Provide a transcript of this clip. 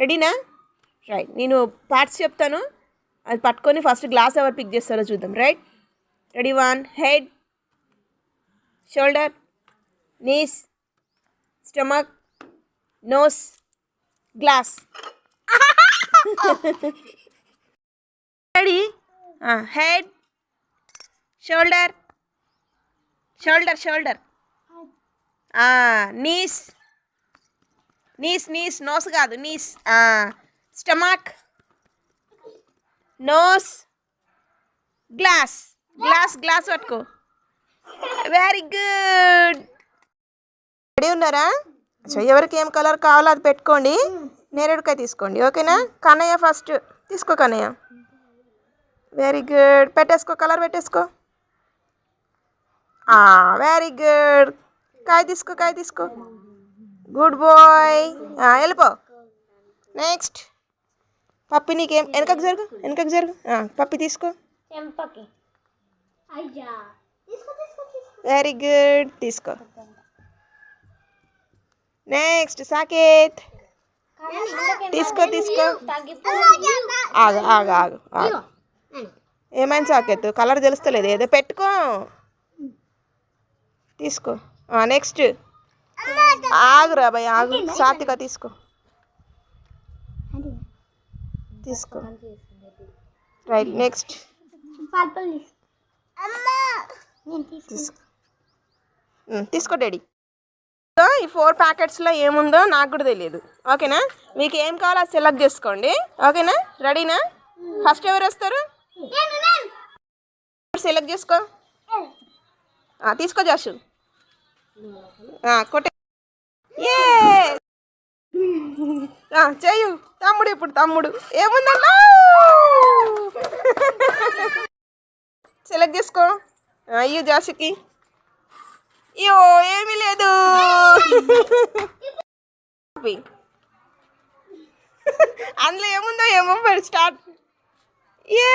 రెడీనా? రైట్ నేను పార్ట్స్ చెప్తాను. అది పట్టుకొని ఫస్ట్ గ్లాస్ ఎవరు పిక్ చేస్తారో చూద్దాం. Right ready one head shoulder knees stomach nose glass. Ready? Head shoulder shoulder shoulder. Knees knees knees nose కాదు knees stomach nose glass glass glass పట్టుకో. వెరీ గుడ్ రెడీ ఉన్నారా? So ఎవరికి ఏం colour కావాలో అది పెట్టుకోండి. నేరేడుకాయ తీసుకోండి ఓకేనా? కన్నయ్య ఫస్ట్ తీసుకో కన్నయ్య. వెరీ గుడ్ పెట్టేసుకో కలర్ పెట్టేసుకో. వెరీ గుడ్ కాయ తీసుకో కాయ తీసుకో. గుడ్ బాయ్ వెళ్ళిపో. నెక్స్ట్ పప్పి నీకేం వెనకకు జరుగు వెనకకు జరుగు. పప్పి తీసుకో. వెరీ గుడ్ తీసుకో నెక్స్ట్ సాకేత్. తీసుకో తీసుకో. ఆగు ఆగు ఆగు ఆగు. ఏమైంది సాకేత్? కలర్ తెలుస్తలేదు. ఏదో పెట్టుకో. తీసుకో. నెక్స్ట్ ఆగురా భయ్ ఆగు. సాత్విక తీసుకో. తీసుకో. Right next. తీసుకో. తీసుకో. ఉమ్, తీసుకో డాడీ. సో ఈ ఫోర్ ప్యాకెట్స్లో ఏముందో నాకు కూడా తెలియదు. ఓకేనా? మీకు ఏం కావాలో అది సెలెక్ట్ చేసుకోండి. ఓకేనా? రెడీనా? ఫస్ట్ ఎవరు వస్తారు? సెలెక్ట్ చేసుకో. ఆ, తీసుకో జాషు. ఆ, కొట్టే ఏ చేయు తమ్ముడు ఇప్పుడు తమ్ముడు. ఏముందన్నా? సెలెక్ట్ చేసుకో. అయ్యో ఇయ్యు జాషుకి. అయ్యో ఏమీ లేదు. అందులో ఏముందో ఏమో స్టార్ట్. ఏ